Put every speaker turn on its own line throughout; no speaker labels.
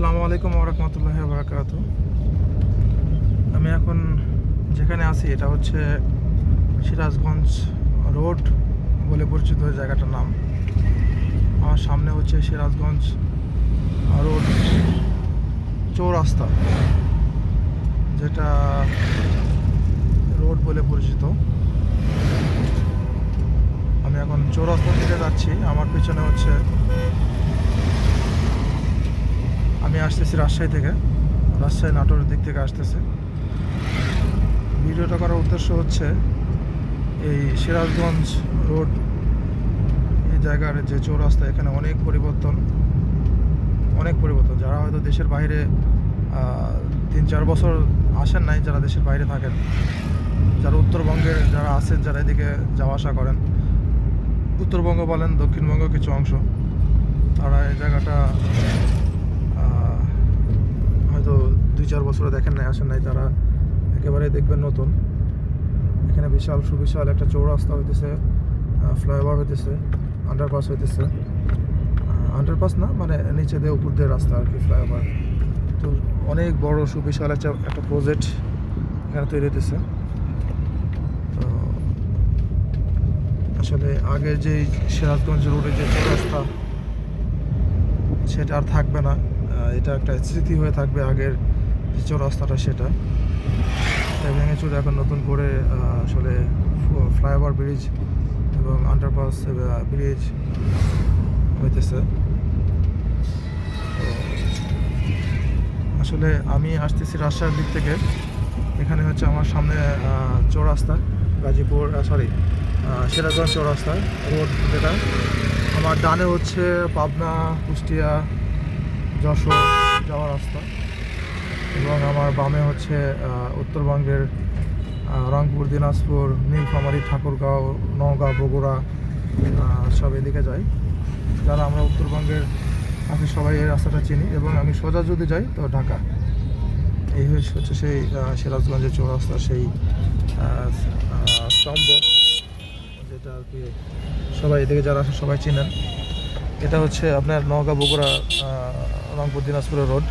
আসসালামু আলাইকুম রহমতুল্লাহ বারাকাতু আমি এখন যেখানে আছি, এটা হচ্ছে সিরাজগঞ্জ রোড বলে পরিচিত জায়গাটার নাম। আমার সামনে হচ্ছে সিরাজগঞ্জ রোড চৌরাস্তা, যেটা রোড বলে পরিচিত। আমি এখন চৌরাস্তা দিকে যাচ্ছি, আমার পিছনে হচ্ছে আসতেছি রাজশাহী থেকে। রাজশাহী নাটোরের দিক থেকে আসতেছে। ভিডিওটা করার উদ্দেশ্য হচ্ছে এই সিরাজগঞ্জ রোড, এই জায়গার যে চৌরাস্তা, এখানে অনেক পরিবর্তন অনেক পরিবর্তন। যারা হয়তো দেশের বাইরে তিন চার বছর আসেন নাই, যারা দেশের বাইরে থাকেন, যারা উত্তরবঙ্গের যারা আছেন, যারা এদিকে যাওয়া আসা করেন, উত্তরবঙ্গ বলেন দক্ষিণবঙ্গ কিছু অংশ, তারা এই জায়গাটা দুই চার বছরে দেখেন নাই, আসেন নাই, তারা একেবারে দেখবেন নতুন। এখানে বিশাল, সুবিশাল একটা চৌরাস্তা হইতেছে ফ্লাইওভার হইতেছে আন্ডারপাস হইতেছে। আন্ডারপাস না মানে নিচে দিয়ে উপর দিয়ে রাস্তা আর কি, ফ্লাইওভার। তো অনেক বড়, সুবিশাল একটা একটা প্রজেক্ট এখানে তৈরি হইতেছে। তো আসলে আগের যে সিরাজগঞ্জ রোডের যে চৌরাস্তা, সেটা আর থাকবে না। এটা একটা স্মৃতি হয়ে থাকবে আগের যে চৌরাস্তাটা সেটা। তাই ভেঙে চুরে এখন নতুন করে আসলে ফ্লাইওভার ব্রিজ এবং আন্ডারপাস ব্রিজ হইতেছে। আসলে আমি আসতেছি রাজশাহীর দিক থেকে। এখানে হচ্ছে আমার সামনে চৌরাস্তা, গাজীপুর সরি সিরাজগঞ্জ চৌরাস্তা রোড যেটা। আমার ডানে হচ্ছে পাবনা, কুষ্টিয়া, যশোর যাওয়ার রাস্তা। এবং আমার বামে হচ্ছে উত্তরবঙ্গের রংপুর, দিনাজপুর, নীলফামারী, ঠাকুরগাঁও, নওগাঁ, বগুড়া সব এদিকে যাই। যারা আমরা উত্তরবঙ্গের, আমি সবাই এই রাস্তাটা চিনি এবং আমি সোজা যদি যাই, তো ঢাকা। এই হচ্ছে সেই সিরাজগঞ্জের চৌরাস্তা, সেই স্তম্ভ, যেটা আর কি সবাই এদিকে যারা আসে সবাই চিনেন। এটা হচ্ছে আপনার নওগাঁ, বগুড়া রংপুর, দিনাজপুরের রোড।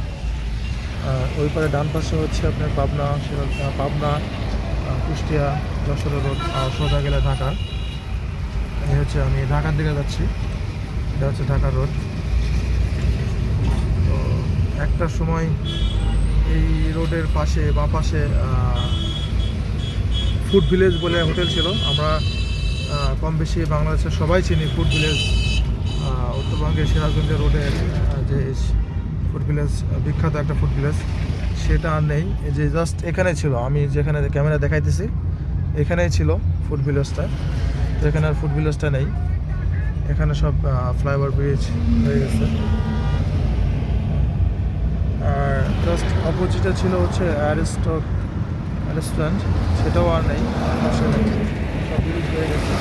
ওই পারে ডান পাশে হচ্ছে আপনার পাবনা পাবনা কুষ্টিয়া, যশোর রোড সোজা গেলে ঢাকা। এই হচ্ছে আমি ঢাকার দিকে যাচ্ছি। এটা হচ্ছে ঢাকা রোড। তো একটা সময় এই রোডের পাশে বা পাশে ফুড ভিলেজ বলে হোটেল ছিল। আমরা কম বেশি বাংলাদেশের সবাই চিনি ফুড ভিলেজ উত্তরবঙ্গের সিরাজগঞ্জের রোডের যে ফুড ভিলেজ, বিখ্যাত একটা ফুড ভিলেজ। সেটা আর নেই যে জাস্ট এখানে ছিল। আমি যেখানে ক্যামেরা দেখাইতেছি, এখানেই ছিল ফুড ভিলেজটা। তো এখানে আর ফুড ভিলেজটা নেই। এখানে সব ফ্লাইওভার ব্রিজ হয়ে গেছে। আর জাস্ট অপোজিটে ছিল হচ্ছে অ্যারিস্টক রেস্টুরেন্ট সেটাও আর নেই সব হয়ে গেছে।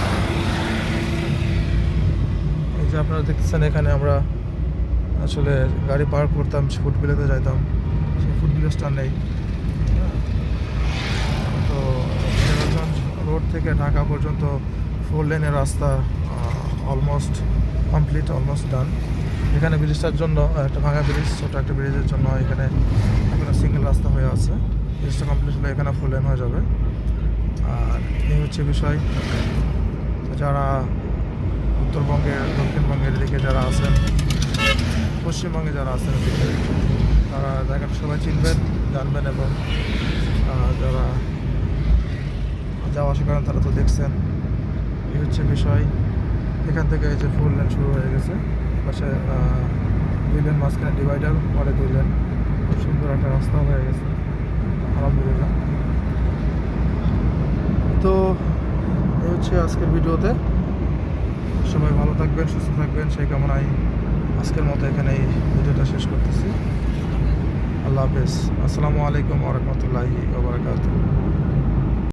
এই যে আপনারা দেখতেছেন এখানে আমরা আসলে গাড়ি পার্ক করতাম ভিলেজে যাইতাম সেই আর নেই। তো রোড থেকে ঢাকা পর্যন্ত ফোর লেনের রাস্তা অলমোস্ট কমপ্লিট অলমোস্ট ডান এখানে ব্রিজটার জন্য একটা ভাঙা ব্রিজ ছোটো একটা ব্রিজের জন্য এখানে এখনও সিঙ্গেল রাস্তা হয়ে আছে। ব্রিজটা কমপ্লিট হলে এখানে ফোর লেন হয়ে যাবে। আর এই হচ্ছে বিষয়। যারা উত্তরবঙ্গের, দক্ষিণবঙ্গের দিকে যারা আছেন পশ্চিমবঙ্গে যারা আছেন, তারা জায়গাটা সবাই চিনবেন, জানবেন এবং যারা যাওয়া আসা করেন, তারা তো দেখছেন। এই হচ্ছে বিষয়। এখান থেকে এই যে ফুল লেন শুরু হয়ে গেছে। পাশে দুই লেন মাঝখানে ডিভাইডার পরে দুই লেন খুব সুন্দর একটা রাস্তা হয়ে গেছে। আলহামদুলিল্লাহ। তো, এই হচ্ছে আজকের ভিডিওতে। সবাই ভালো থাকবেন, সুস্থ থাকবেন। সেই কামনায় আজকের মতো এখানে এই ভিডিওটা শেষ করতেছি। আল্লাহ হাফেজ। আসসালামু আলাইকুম ওরহমতুল্লাহি ওবরাকাতুহ